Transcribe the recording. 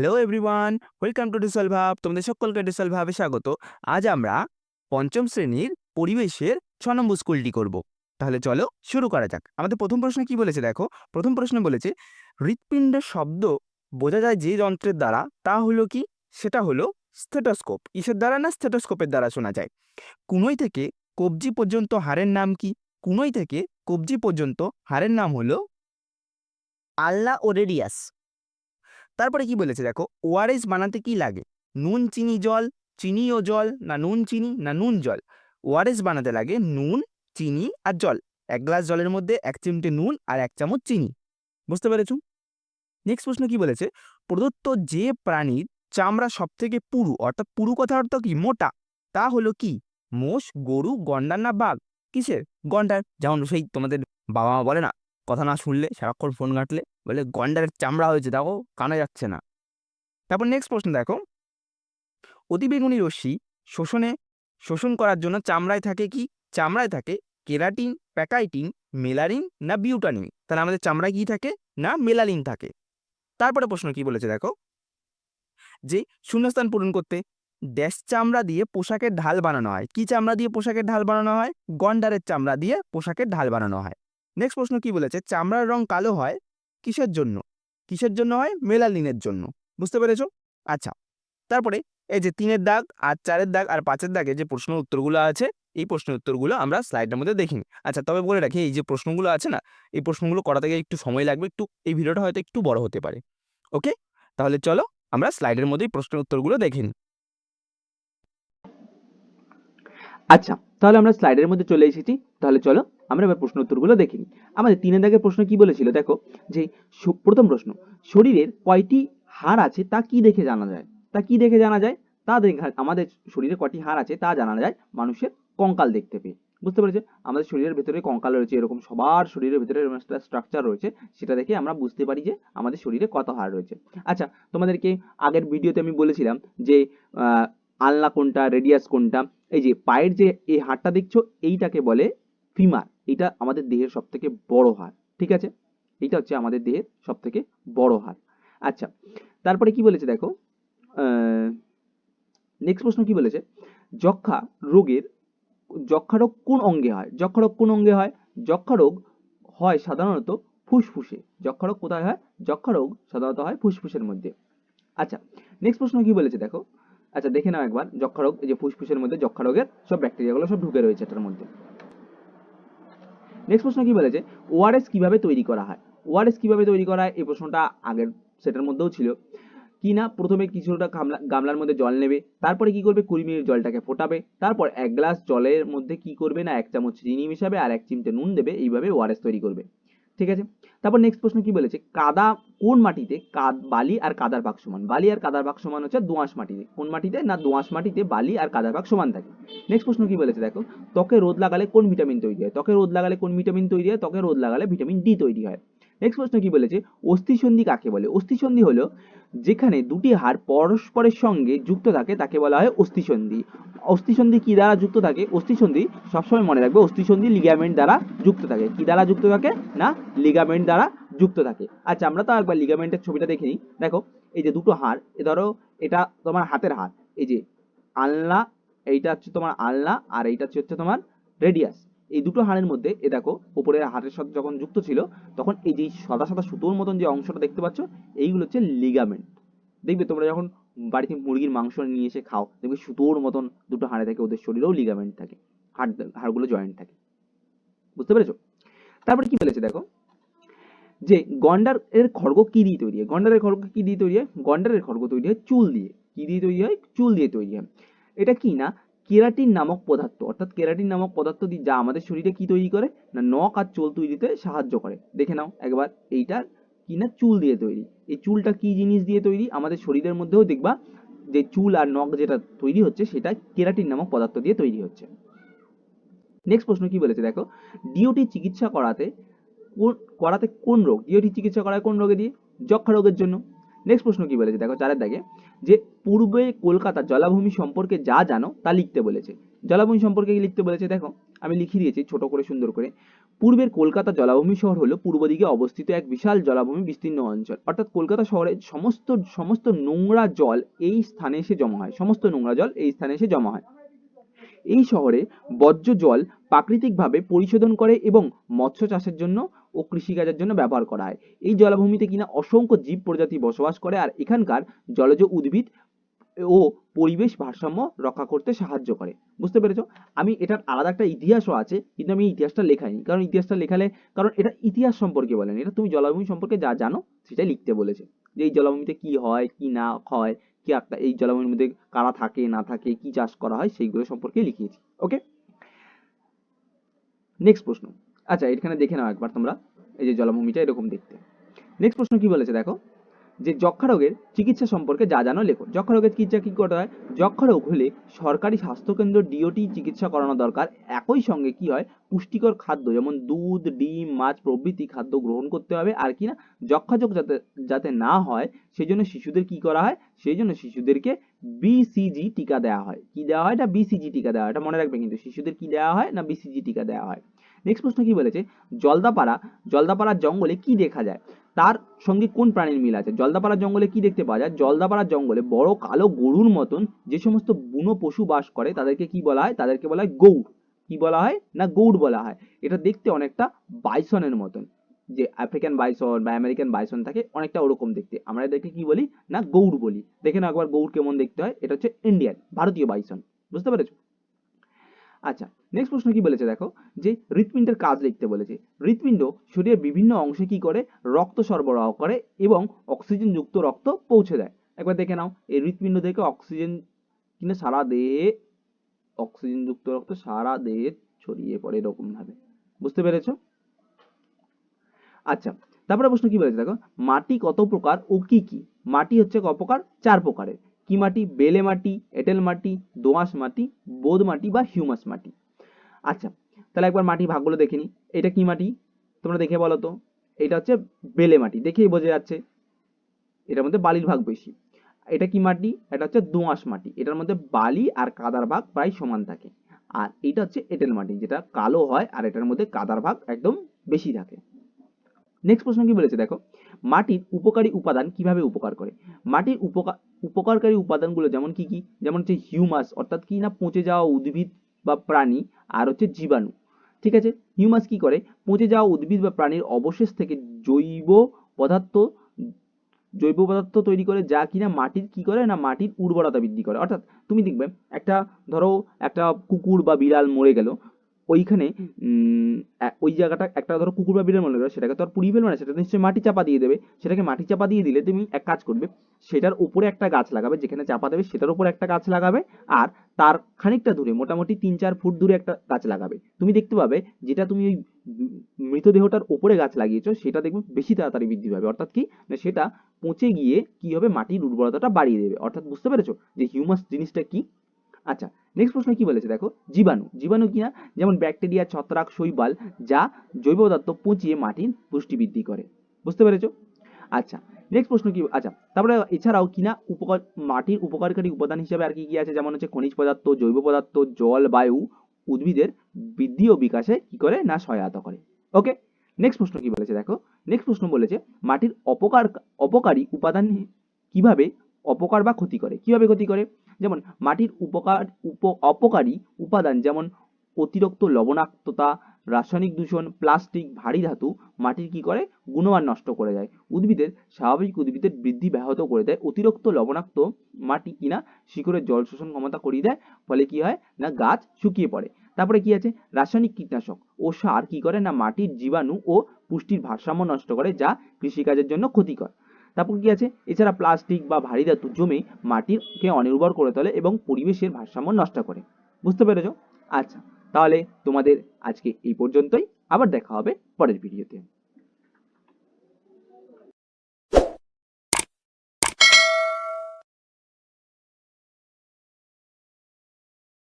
Hello everyone welcome to Dissolve Hub তোমাদের সকলকে dissolve হাবে স্বাগত। আজ আমরা পঞ্চম শ্রেণির পরিবেশের ছ নম্বর স্কুলটি করব। তাহলে চলো শুরু করা যাক। আমাদের প্রথম প্রশ্ন কি বলেছে দেখো? প্রথম প্রশ্ন বলেছে, হৃৎপিণ্ডের শব্দ বোঝা যায় যে যন্ত্রের দ্বারা, তা হলো কি? সেটা হলো স্টেটোস্কোপ ইসের দ্বারা না স্টেটোস্কোপের দ্বারা শোনা যায়? কুনোই থেকে কবজি পর্যন্ত হাড়ের নাম কি? কুনোই থেকে কবজি পর্যন্ত হাড়ের নাম হলো আল্লা ও রেডিয়াস তারপরে কি বলেছে দেখো? ওআরএস বানাতে কি লাগে? নুন, চিনি, জল চিনি ও জল, না নুন, চিনি, না নুন, জল। ওআরএস বানাতে লাগে নুন, চিনি আর জল। এক গ্লাস জলের মধ্যে এক চিমটে নুন আর এক চামচ চিনি। বুঝতে পেরেছ? নেক্সট প্রশ্ন কি বলেছে? প্রদত্ত যে প্রাণীর চামড়া সব থেকে পুরু, অর্থাৎ পুরু কথা অর্থ কি? মোটা। তা হলো কি? মোষ, গরু, গন্ডার না বাঘ? কিসের? গন্ডার। যেমন সেই তোমাদের বাবা মা বলে না, কথা না শুনলে সারাক্ষণ ফোন ঘাঁটলে। বলে গন্ডারের চামড়া হয়েছে, দেখো, কানা যাচ্ছে না। তারপর নেক্সট প্রশ্ন দেখো। অতিবেগুনি রশ্মি শোষণে, শোষণ করার জন্য চামড়ায় থাকে কি? চামড়ায় থাকে কেরাটিন, প্যাকাইটিন, মেলারিন না বিউটানিন? তাহলে আমাদের চামড়ায় কি থাকে? না মেলালিন থাকে। তারপরে প্রশ্ন কি বলেছে দেখো? যে শূন্যস্থান পূরণ করতে ড্যাশ চামড়া দিয়ে পোশাকের ঢাল বানানো হয়। কি চামড়া দিয়ে পোশাকের ঢাল বানানো হয়? গন্ডারের চামড়া দিয়ে পোশাকের ঢাল বানানো হয়। নেক্সট প্রশ্ন কি বলেছে? চামড়ার রং কালো হয় কিসের জন্য? কিসের জন্য হয়? মেলালিনের জন্য। বুঝতে পেরেছ? আচ্ছা। তারপরে এই যে তিনের দাগ আর চারের দাগ আর পাঁচের দাগে যে প্রশ্ন উত্তরগুলো আছে, এই প্রশ্নের উত্তরগুলো আমরা স্লাইডের মধ্যে দেখিনি। আচ্ছা তবে বলে রাখি, এই যে প্রশ্নগুলো আছে না, এই প্রশ্নগুলো করা থেকে একটু সময় লাগবে, একটু এই ভিডিওটা হয়তো একটু বড় হতে পারে। ওকে? তাহলে চলো, আমরা স্লাইডের মধ্যেই প্রশ্নের উত্তরগুলো দেখে আচ্ছা তাহলে আমরা স্লাইডের মধ্যে চলে এসেছি। তাহলে চলো আমরা এবার প্রশ্ন উত্তরগুলো দেখে আমাদের তিনের দাগের প্রশ্ন কি বলেছিল? দেখো, যে প্রথম প্রশ্ন, শরীরের কয়টি হাড় আছে তা কি দেখে জানা যায়? তা কি দেখে জানা যায়? তা দেখে, আমাদের শরীরে কয়টি হাড় আছে তা জানা যায় মানুষের কঙ্কাল দেখতে পেয়ে। বুঝতে পেরেছে? আমাদের শরীরের ভেতরে কঙ্কাল রয়েছে, এরকম সবার শরীরের ভেতরে একটা স্ট্রাকচার রয়েছে, সেটা দেখে আমরা বুঝতে পারি যে আমাদের শরীরে কত হাড় রয়েছে। আচ্ছা তোমাদেরকে আগের ভিডিওতে আমি বলেছিলাম যে আলনা কোনটা রেডিয়াস কোনটা, এই যে পায়ের যে, এই হাড়টা দেখছ, এইটাকে বলে ফিমার এটা আমাদের দেহের সব থেকে বড় হার ঠিক আছে? এটা হচ্ছে আমাদের দেহের সব থেকে বড় হাড়। আচ্ছা তারপরে কি বলেছে দেখো? নেক্সট প্রশ্ন কি বলেছে? যক্ষা রোগের, যক্ষা রোগ কোন অঙ্গে হয়? যক্ষা রোগ কোন অঙ্গে হয়? যক্ষা রোগ হয় সাধারণত ফুসফুসে। যক্ষা রোগ কোথায় হয়? যক্ষা রোগ সাধারণত হয় ফুসফুসের মধ্যে। আচ্ছা নেক্সট প্রশ্ন কি বলেছে দেখো? আচ্ছা দেখে নাও একবার যক্ষা রোগ যে ফুসফুসের মধ্যে যক্ষা রোগের সব ব্যাকটেরিয়াগুলো সব ঢুকে রয়েছে এটার মধ্যে। নেক্সট প্রশ্ন কি বলেছে? ওআরএস কীভাবে তৈরি করা হয়? ওআরএস কীভাবে তৈরি করা হয়? এই প্রশ্নটা আগের সেটার মধ্যেও ছিল। কি না প্রথমে কিছুটা গামলা গামলার মধ্যে জল নেবে, তারপরে কি করবে? কুড়ি মিনিট জলটাকে ফোটাবে, তারপর এক গ্লাস জলের মধ্যে কি করবে না? এক চামচ চিনি মিশাবে আর এক চিমটে নুন দেবে, এইভাবে ওআরএস তৈরি করবে। ঠিক আছে? তারপর নেক্সট প্রশ্ন কি বলেছে? কাদা কোন মাটিতে কাদ, বালি আর কাদার ভাগ সমান? বালি আর কাদার ভাগ সমান হচ্ছে দোআঁশ মাটিতে। কোন মাটিতে? না দোআঁশ মাটিতে বালি আর কাদার ভাগ সমান থাকে। নেক্সট প্রশ্ন কি বলেছে দেখো? ত্বকে রোদ লাগালে কোন ভিটামিন তৈরি হয়? ত্বকে রোদ লাগালে কোন ভিটামিন তৈরি হয়? ত্বকে রোদ লাগালে ভিটামিন ডি তৈরি হয়। নেক্সট প্রশ্ন কি বলেছে? অস্থিসন্ধি কাকে বলে? অস্থিসন্ধি হলো যেখানে দুটি হাড় পরস্পরের সঙ্গে যুক্ত থাকে, তাকে বলা হয় অস্থিসন্ধি। অস্থিসন্ধি কি দ্বারা যুক্ত থাকে? অস্থিসন্ধি সবসময় মনে রাখবে, অস্থিসন্ধি লিগামেন্ট দ্বারা যুক্ত থাকে। কি দ্বারা যুক্ত থাকে? না লিগামেন্ট দ্বারা যুক্ত থাকে। আচ্ছা আমরা তো একবার লিগামেন্টের ছবিটা দেখে নিই। দেখো, এই যে দুটো হাড়, এ ধরো, এটা তোমার হাতের হাড়। এই যে আলনা, এইটা হচ্ছে তোমার আলনা, আর এইটা হচ্ছে তোমার রেডিয়াস এই দুটো হাড়ের মধ্যে, এ দেখো উপরের হাড়ের সাথে যখন যুক্ত ছিল, তখন এই যে সাদা সাদা সুতোর মতন যে অংশটা দেখতে পাচ্ছ, এইগুলো হচ্ছে লিগামেন্ট দেখবে তোমরা যখন বাড়িতে মুরগির মাংস নিয়ে এসে খাও, দেখবে সুতোর মতন দুটো হাড়ে থাকে, ওদের শরীরেও লিগামেন্ট থাকে, হাড়, হাড়গুলো জয়েন্ট থাকে। বুঝতে পেরেছ? তারপরে কি বলেছে দেখো? যে গন্ডার এর খড়গ কি দিয়ে তৈরি হয়? গন্ডারের খড়গ কি দিয়ে তৈরি হয়? গন্ডারের খড়গ তৈরি হয় চুল দিয়ে। কি দিয়ে তৈরি হয়? চুল দিয়ে তৈরি হয়। এটা কি না? কেরাটিন নামক পদার্থ, অর্থাৎ কেরাটিন নামক পদার্থ দিয়ে যা আমাদের শরীরে কি তৈরি করে? না, নখ আর চুল তৈরিতে সাহায্য করে। দেখে নাও একবার, এইটা কি না চুল দিয়ে তৈরি। এই চুলটা কি জিনিস দিয়ে তৈরি? আমাদের শরীরের মধ্যেও দেখবা যে চুল আর নখ যেটা তৈরি হচ্ছে, সেটা কেরাটিন নামক পদার্থ দিয়ে তৈরি হচ্ছে। নেক্সট প্রশ্ন কি বলেছে? দেখো ডিওটি চিকিৎসা করাতে কোন করাতে কোন রোগ? ডিওটি চিকিৎসা করায় কোন রোগে দিয়ে? যক্ষা রোগের জন্য। নেক্সট প্রশ্ন কি বলেছে? দেখো চারের দাগে যে পূর্বে কলকাতা জলাভূমি সম্পর্কে যা জানো, তা লিখতে বলেছে। জলাভূমি সম্পর্কে লিখতে বলেছে? দেখো, আমি লিখে দিয়েছি ছোট করে, সুন্দর করে। পূর্বের কলকাতা জলাভূমি শহর হলো পূর্ব দিকে অবস্থিত এক বিশাল জলাভূমি বিস্তীর্ণ অঞ্চল। অর্থাৎ কলকাতা শহরে সমস্ত সমস্ত নোংরা জল এই স্থানে এসে জমা হয়। সমস্ত নোংরা জল এই স্থানে এসে জমা হয়। এই শহরে বর্জ্য জল প্রাকৃতিকভাবে পরিশোধন করে এবং মৎস্য চাষের জন্য ও কৃষিকাজের জন্য ব্যবহার করা হয়। এই জলাভূমিতে কিনা অসংখ্য জীব প্রজাতি বসবাস করে আর এখানকার জলজ উদ্ভিদ ও পরিবেশ ভারসাম্য রক্ষা করতে সাহায্য করে। বুঝতে পেরেছ? আমি এটার আলাদা একটা ইতিহাসও আছে, কিন্তু আমি ইতিহাসটা লেখাইনি। কারণ ইতিহাসটা লেখালে, কারণ এটা ইতিহাস সম্পর্কে বলেন, এটা তুমি জলাভূমি সম্পর্কে যা জানো, সেটাই লিখতে বলেছে। যে এই জলাভূমিতে কি হয়, কি না হয়, কি একটা, এই জলাভূমির মধ্যে কারা থাকে, না থাকে, কি চাষ করা হয়, সেইগুলো সম্পর্কে লিখিয়েছি। ওকে? নেক্সট প্রশ্ন। আচ্ছা এখানে দেখে নাও একবার তোমরা। এই যে জলাভূমিটা এরকম দেখতে। নেক্সট প্রশ্ন কি বলেছে দেখো? যে যক্ষা রোগের চিকিৎসা সম্পর্কে যা জানো লেখো। যক্ষা রোগের চিকিৎসা কি করতে হয়? যক্ষা রোগ হলে সরকারি স্বাস্থ্যকেন্দ্র ডিওটি চিকিৎসা করানো দরকার। একই সঙ্গে কি হয়? পুষ্টিকর খাদ্য, যেমন দুধ, ডিম, মাছ, প্রভৃতি খাদ্য গ্রহণ করতে হবে। আর কি না? যক্ষাযোগ যাতে যাতে না হয় সেই জন্য শিশুদের কি করা হয়? সেই জন্য শিশুদেরকে বিসিজি টিকা দেওয়া হয়। কি দেওয়া হয়? এটা বিসিজি টিকা দেওয়া হয়। এটা মনে রাখবে কিন্তু, শিশুদের কি দেওয়া হয় না বিসিজি টিকা দেওয়া হয়? নেক্সট প্রশ্ন কি বলেছে? জলদাপাড়া, জলদাপাড়ার জঙ্গলে কি দেখা যায়? তার সঙ্গে কোন প্রাণীর মিল আছে? জলদাপাড়ার জঙ্গলে কি দেখতে পাওয়া যায়? জলদাপাড়ার জঙ্গলে বড় কালো গরুর মতন যে সমস্ত বুনো পশু বাস করে, তাদেরকে কি বলা হয়? তাদেরকে বলা হয় গৌড়। কি বলা হয়? না, গৌড় বলা হয়। এটা দেখতে অনেকটা বাইসনের মতন। যে আফ্রিকান বাইসন বা আমেরিকান বাইসন থাকে, অনেকটা ওরকম দেখতে। আমরা এদেরকে কি বলি? না, গৌড় বলি। দেখে না একবার গৌড় কেমন দেখতে হয়। এটা হচ্ছে ইন্ডিয়ান ভারতীয় বাইসন বুঝতে পেরেছ? আচ্ছা নেক্সট প্রশ্ন কি বলেছে দেখো? যে হৃৎপিণ্ডের কাজ লিখতে বলেছে। হৃৎপিণ্ড শরীরের বিভিন্ন অংশে কি করে? রক্ত সরবরাহ করে এবং অক্সিজেন যুক্ত রক্ত পৌঁছে দেয়। একবার দেখে নাও, এই হৃৎপিণ্ড থেকে অক্সিজেন কিনা সারা দেহে অক্সিজেন যুক্ত রক্ত সারা দেহে ছড়িয়ে পড়ে এরকম ভাবে বুঝতে পেরেছ? আচ্ছা তারপরে প্রশ্ন কি বলেছে দেখো? মাটি কত প্রকার ও কি কি? মাটি হচ্ছে ক প্রকার? চার প্রকারের। কি মাটি, বেলে মাটি, এঁটেল মাটি দোআঁশ মাটি, বোদ মাটি বা হিউমাস মাটি। আচ্ছা তাহলে একবার মাটি ভাগগুলো দেখে নিই। এটা কি মাটি? তোমরা দেখে বলো তো। এটা হচ্ছে বেলে মাটি, দেখেই বোঝা যাচ্ছে। এটার মধ্যে বালির ভাগ বেশি। এটা কি মাটি? এটা হচ্ছে দোআঁশ মাটি। এটার মধ্যে বালি আর কাদার ভাগ প্রায় সমান থাকে। আর এটা হচ্ছে এঁটেল মাটি, যেটা কালো হয় আর এটার মধ্যে কাদার ভাগ একদম বেশি থাকে। নেক্সট প্রশ্ন কি বলেছে? দেখো। মাটির উপকারী উপাদান কীভাবে উপকার করে? মাটির উপকার উপকারকারী উপাদানগুলো যেমন কি কি? যেমন হচ্ছে হিউমাস অর্থাৎ কি না পচে যাওয়া উদ্ভিদ বা প্রাণী, আর হচ্ছে জীবাণু। ঠিক আছে? হিউমাস কি করে? পচে যাওয়া উদ্ভিদ বা প্রাণীর অবশেষ থেকে জৈব পদার্থ জৈব পদার্থ তৈরি করে, যা কিনা মাটির কি করে? না মাটির উর্বরতা বৃদ্ধি করে। অর্থাৎ, তুমি দেখবে, একটা, ধরো, একটা কুকুর বা বিড়াল মরে গেল ওইখানে ওই জায়গাটা একটা ধরো কুকুর বা বিড়াল মনে করো সেটাকে তো আর পুড়িয়ে ফেলবে না সেটা নিশ্চয়ই মাটি চাপা দিয়ে দেবে। সেটাকে মাটি চাপা দিয়ে দিলে তুমি এক কাজ করবে সেটার উপরে একটা গাছ লাগাবে যেখানে চাপা দেবে সেটার উপরে একটা গাছ লাগাবে আর তার খানিকটা দূরে মোটামুটি তিন চার ফুট দূরে একটা গাছ লাগাবে। তুমি দেখতে পাবে যেটা তুমি ওই মৃতদেহটার উপরে গাছ লাগিয়েছো সেটা দেখবে বেশি তাড়াতাড়ি বৃদ্ধি পাবে। অর্থাৎ কি? না সেটা পচে গিয়ে কি হবে মাটির উর্বরতাটা বাড়িয়ে দেবে। অর্থাৎ বুঝতে পেরেছ যে হিউমাস জিনিসটা কি? আচ্ছা নেক্সট প্রশ্ন কি বলেছে? দেখো, জীবাণু। জীবাণু কি না? যেমন ব্যাকটেরিয়া ছত্রাক, শৈবাল, যা জৈব পদার্থ পচিয়ে মাটির পুষ্টি বৃদ্ধি করে। বুঝতে পেরেছ? আচ্ছা নেক্সট প্রশ্ন কি? আচ্ছা তারপরে এছাড়াও কিনা উপকার, মাটির উপকারকারী উপাদান হিসেবে আর কি কি আছে? যেমন হচ্ছে খনিজ পদার্থ, জৈব পদার্থ, জল, বায়ু, উদ্ভিদের বৃদ্ধি ও বিকাশে কি করে? না সহায়তা করে। ওকে নেক্সট প্রশ্ন কি বলেছে? দেখো নেক্সট প্রশ্ন বলেছে, মাটির অপকার, অপকারী উপাদান কীভাবে অপকার বা ক্ষতি করে? কীভাবে ক্ষতি করে? যেমন মাটির উপকার, উপ, অপকারী উপাদান যেমন অতিরিক্ত লবণাক্ততা, রাসায়নিক দূষণ, প্লাস্টিক, ভারী ধাতু, মাটির কি করে? গুণমান নষ্ট করে দেয়। উদ্ভিদের স্বাভাবিক উদ্ভিদের বৃদ্ধি ব্যাহত করে দেয়। অতিরিক্ত লবণাক্ত মাটি কিনা? শিকড়ের জল শোষণ ক্ষমতা করিয়ে দেয়। ফলে কি হয়? না, গাছ শুকিয়ে পড়ে। তারপরে কি আছে? রাসায়নিক কীটনাশক। ও সার কি করে? না, মাটির জীবাণু ও পুষ্টির ভারসাম্য নষ্ট করে, যা কৃষিকাজের জন্য ক্ষতিকর। তারপর কি আছে? এছাড়া প্লাস্টিক বা ভারী ধাতু জমে মাটিকে অনির্ভর করে তোলে এবং পরিবেশের ভারসাম্য নষ্ট করে। বুঝতে পেরেছ? আচ্ছা তাহলে তোমাদের আজকে এই পর্যন্তই। আবার দেখা হবে পরের ভিডিওতে